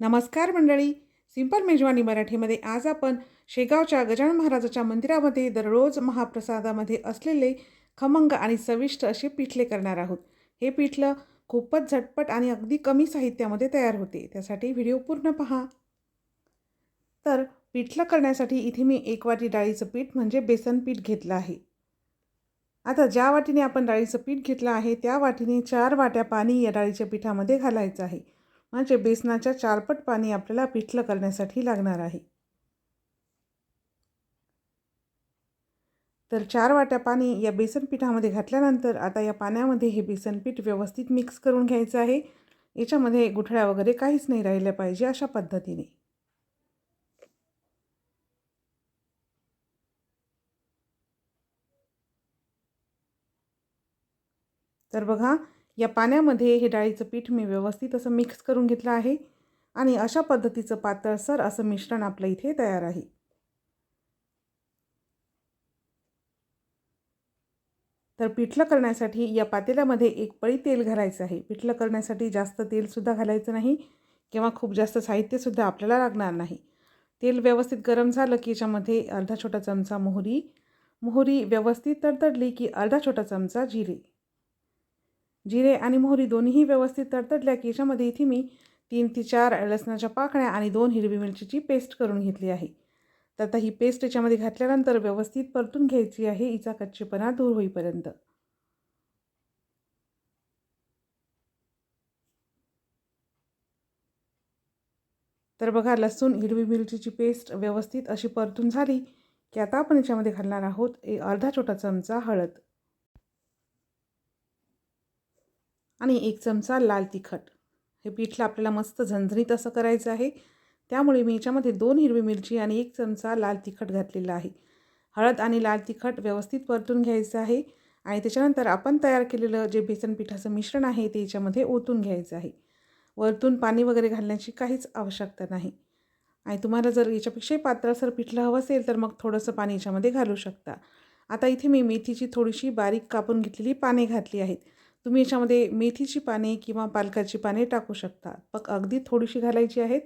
नमस्कार मंडळी. सिंपल मेजवानी मराठीमध्ये आज आपण शेगावच्या गजानन महाराजाच्या मंदिरामध्ये दररोज महाप्रसादामध्ये असलेले खमंग आणि चविष्ट असे पिठले करणार आहोत. हे पिठलं खूपच झटपट आणि अगदी कमी साहित्यामध्ये तयार होते. त्यासाठी व्हिडिओ पूर्ण पहा. तर पिठलं करण्यासाठी इथे मी एक वाटी डाळीचं पीठ म्हणजे बेसन पीठ घेतलं आहे. आता ज्या वाटीने आपण डाळीचं पीठ घेतलं आहे त्या वाटीने चार वाट्या पाणी या डाळीच्या पिठामध्ये घालायचं आहे. म्हणजे बेसनाच्या चारपट पाणी आपल्याला पिठलं करण्यासाठी लागणार आहे. तर चार वाट्या पाणी या बेसन पिठामध्ये घातल्यानंतर आता या पाण्यामध्ये हे बेसन पीठ व्यवस्थित मिक्स करून घ्यायचं आहे. याच्यामध्ये गुठळ्या वगैरे काहीच नाही राहिल्या पाहिजे अशा पद्धतीने. तर बघा या पाण्यामध्ये हे डाळीचं पीठ मी व्यवस्थित असं मिक्स करून घेतलं आहे आणि अशा पद्धतीचं पातळसर असं मिश्रण आपलं इथे तयार आहे. तर पिठलं करण्यासाठी या पातेल्यामध्ये एक पळी तेल घालायचं आहे. पिठलं करण्यासाठी जास्त तेलसुद्धा घालायचं नाही किंवा खूप जास्त साहित्यसुद्धा आपल्याला लागणार नाही. तेल व्यवस्थित गरम झालं की याच्यामध्ये अर्धा छोटा चमचा मोहरी. मोहरी व्यवस्थित तडतडली की अर्धा छोटा चमचा जिरे. जिरे आणि मोहरी दोन्हीही व्यवस्थित तडतडल्या की याच्यामध्ये इथे मी तीन ते चार लसणाच्या पाकळ्या आणि दोन हिरवी मिरचीची पेस्ट करून घेतली आहे. तर आता ही पेस्ट याच्यामध्ये घातल्यानंतर व्यवस्थित परतून घ्यायची आहे हिचा कच्चेपणा दूर होईपर्यंत. तर बघा लसूण हिरवी मिरचीची पेस्ट व्यवस्थित अशी परतून झाली की आता आपण याच्यामध्ये घालणार आहोत एक अर्धा छोटा चमचा हळद. आणि एक चमचा लाल तिखट. हे पीठला आपल्याला मस्त झणझणीत असं करायचं आहे. त्यामुळे मी याच्यामध्ये दोन हिरवी मिरची आणि एक चमचा लाल तिखट घातलेला आहे. हळद आणि लाल तिखट व्यवस्थित परतून घ्यायचं आहे आणि त्याच्यानंतर आपण तयार केलेलं जे बेसन पिठाचं मिश्रण आहे ते याच्यामध्ये ओतून घ्यायचं आहे. वरतून पाणी वगैरे घालण्याची काहीच आवश्यकता नाही. आणि तुम्हाला जर याच्यापेक्षाही पातळसर पिठलं हवं असेल तर मग थोडंसं पाणी याच्यामध्ये घालू शकता. आता इथे मी मेथीची थोडीशी बारीक कापून घेतलेली पाने घातली आहेत. तुम्ही याच्यामध्ये मेथीची पाने किंवा पालकाची पाने टाकू शकता. मग अगदी थोडीशी घालायची आहेत.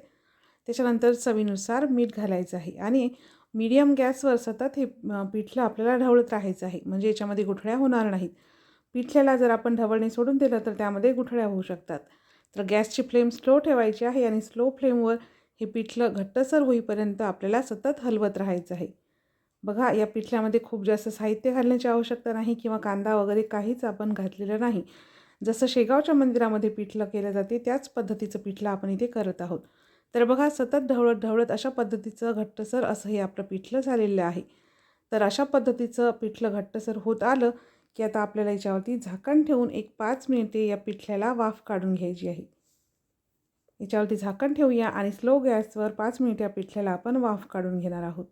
त्याच्यानंतर चवीनुसार मीठ घालायचं आहे. आणि मीडियम गॅसवर सतत हे पिठलं आपल्याला ढवळत राहायचं आहे. म्हणजे याच्यामध्ये गुठळ्या होणार नाहीत. पिठल्याला जर आपण ढवळणे सोडून दिलं तर त्यामध्ये गुठळ्या होऊ शकतात. तर गॅसची फ्लेम स्लो ठेवायची आहे आणि स्लो फ्लेमवर हे पिठलं घट्टसर होईपर्यंत आपल्याला सतत हलवत राहायचं आहे. बघा या पिठल्यामध्ये खूप जास्त साहित्य घालण्याची आवश्यकता नाही किंवा कांदा वगैरे काहीच आपण घातलेलं नाही. जसं शेगावच्या मंदिरामध्ये पिठलं केलं जाते त्याच पद्धतीचं पिठलं आपण इथे करत आहोत. तर बघा सतत ढवळत ढवळत अशा पद्धतीचं घट्टसर असं हे आपलं पिठलं झालेलं आहे. तर अशा पद्धतीचं पिठलं घट्टसर होत आलं की आता आपल्याला याच्यावरती झाकण ठेवून एक पाच मिनिटे या पिठल्याला वाफ काढून घ्यायची आहे. याच्यावरती झाकण ठेवूया आणि स्लो गॅसवर पाच मिनिट या पिठल्याला आपण वाफ काढून घेणार आहोत.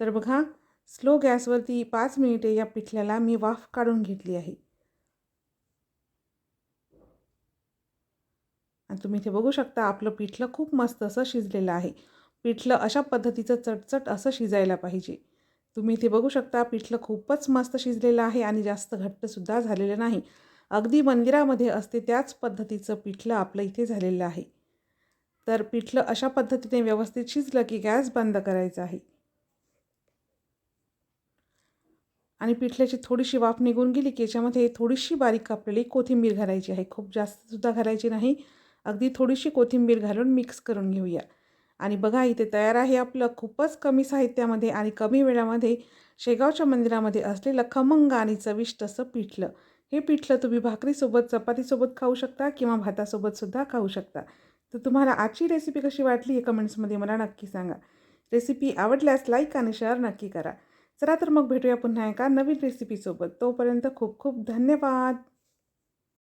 तर बघा स्लो गॅसवरती पाच मिनिटे या पिठल्याला मी वाफ काढून घेतली आहे. आणि तुम्ही इथे बघू शकता आपलं पिठलं खूप मस्त असं शिजलेलं आहे. पिठलं अशा पद्धतीचं चटचट असं शिजायला पाहिजे. तुम्ही इथे बघू शकता पिठलं खूपच मस्त शिजलेलं आहे आणि जास्त घट्टसुद्धा झालेलं नाही. अगदी मंदिरामध्ये असते त्याच पद्धतीचं पिठलं आपलं इथे झालेलं आहे. तर पिठलं अशा पद्धतीने व्यवस्थित शिजलं की गॅस बंद करायचा आहे. आणि पिठल्याची थोडीशी वाफ निघून गेली की याच्यामध्ये थोडीशी बारीक कापलेली कोथिंबीर घालायची आहे. खूप जास्तसुद्धा घालायची नाही. अगदी थोडीशी कोथिंबीर घालून मिक्स करून घेऊया. आणि बघा इथे तयार आहे आपलं खूपच कमी साहित्यामध्ये आणि कमी वेळामध्ये शेगावच्या मंदिरामध्ये असलेलं खमंग आणि चविष्ट असं पिठलं. हे पिठलं तुम्ही भाकरीसोबत चपातीसोबत खाऊ शकता किंवा भातासोबतसुद्धा खाऊ शकता. तर तुम्हाला आजची रेसिपी कशी वाटली हे कमेंट्समध्ये मला नक्की सांगा. रेसिपी आवडल्यास लाईक आणि शेअर नक्की करा. चला तर मग भेटूया पुन्हा एका नवीन रेसिपीसोबत तोपर्यंत खूप खूप धन्यवाद.